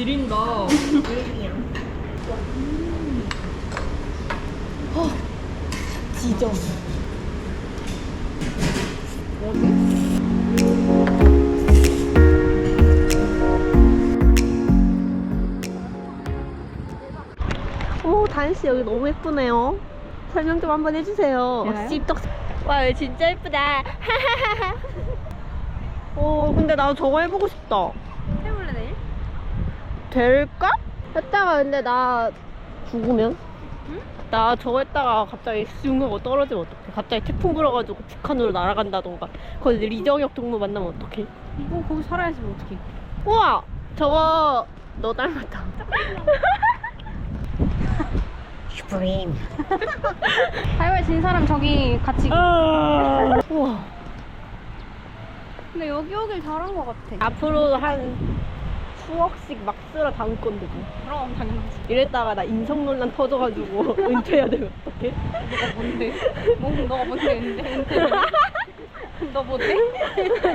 와 지린다. 지져. 오, 다현 씨 여기 너무 예쁘네요. 설명 좀 한번 해주세요. 씹덕. 와, 여기 진짜 예쁘다. 오, 근데 나도 저거 해보고 싶다. 될까? 했다가 근데 나 죽으면? 나 저거 했다가 갑자기 슝 하고 떨어지면 어떡해? 갑자기 태풍 불어가지고 북한으로 날아간다던가 거기 리정혁 동무 만나면 어떡해? 어 거기 살아야지 뭐 어떡해. 우와! 저거 너 닮았다. 슈프림. 하이웨이 진 사람 저기 같이. 우와. 근데 여기 오길 잘한 것 같아. 앞으로 한 수억씩 막 쓸어 담을 건데 뭐. 그럼 당연하지. 이랬다가 나 인성 논란 터져가지고 은퇴해야 되면 어떡해? 너가 뭔데? 뭐 너가 뭔데 했는데? 너 뭔데?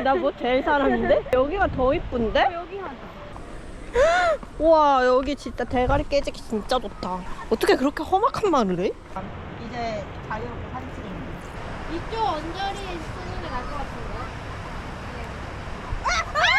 나뭐 제일 사람인데? 여기가 더 이쁜데? 여기 하자. 우와 여기 진짜 대가리 깨지기 진짜 좋다 어떻게 그렇게 험악한 말을 해? 이제 자유롭게 사진 찍는 이쪽 언저리에 쓰는 게 나을 것 같은데. 너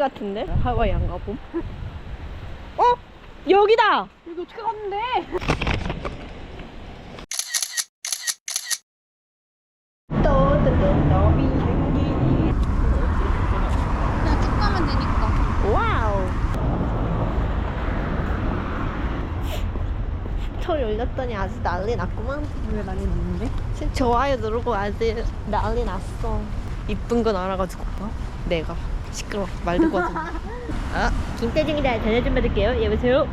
같은데? 하와이 안 가봄? 어? 여기다! 여기 어떻게 갔는데? 그냥 쭉 가면 되니까. 와우 스토리 올렸더니 아주 난리 났구만 왜 난리 났는데? 지금 좋아요 누르고 아주 난리 났어 이쁜 건 알아가지고 내가 시끄러워 말 듣고 와서 아 김태중이다 전화 좀 받을게요. 여보세요?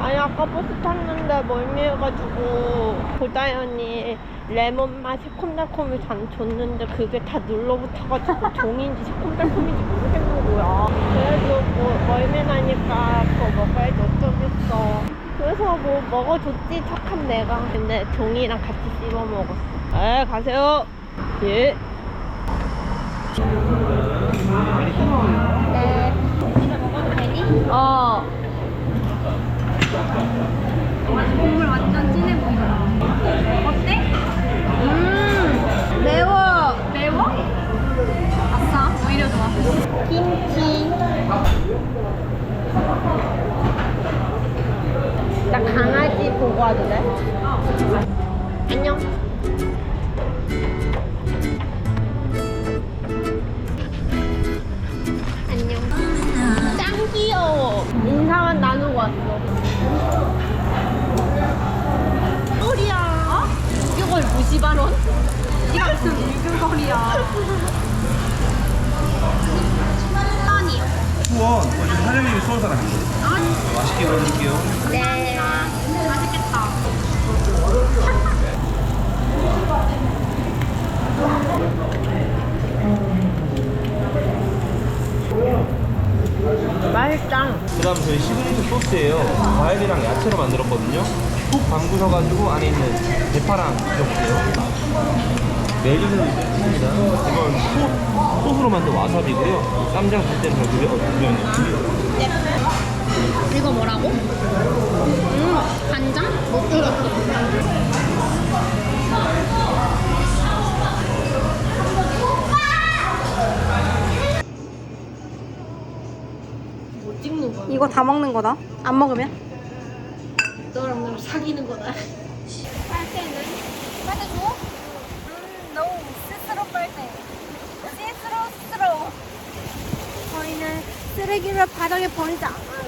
아니 아까 버스 탔는데 멀미해가지고 고다현이 레몬 맛 새콤달콤을 단 줬는데 그게 다 눌러붙어가지고 종인지 새콤달콤인지 모르겠는 거야. 그래도 뭐 멀미나니까 그거 먹어야지 어쩌겠어. 그래서 뭐 먹어줬지 착한 내가. 근데 종이랑 같이 씹어 먹었어. 에 가세요. 예 네. 먹어도 되니? 어. 국물 완전 진해 보인다. 어때? 음, 매워. 매워? 아싸, 오히려 좋아. 김치. 나 강아지 보고 와도 돼? 안녕. 안녕. 무시발언? 이가 무슨 미글거리야. 아니요. 수원 어제 사장님이 수원 사람이에요. 맛있게 먹을게요. 네. 맛있겠다. 맛있다. 그 다음 저희 시그니처 소스예요. 과일이랑 야채로 만들었거든요. 푹 담그셔가지고 안에 있는 대파랑 드셔보세요. 메리는 있습니다. 이건 소, 소스로 만든 와사비고요. 쌈장 쓸 때는 저기요. 그러면 이거 뭐라고? 음, 간장? 못 들었어. 뭐 찍는 거야? 이거 다 먹는 거다. 안 먹으면? 너랑 나랑 사귀는 거다. 할 때는 빨대 줘? 음, 너무 스스로 빨대. 스스로 스스로. 저희는 쓰레기를 바닥에 버리지 않아.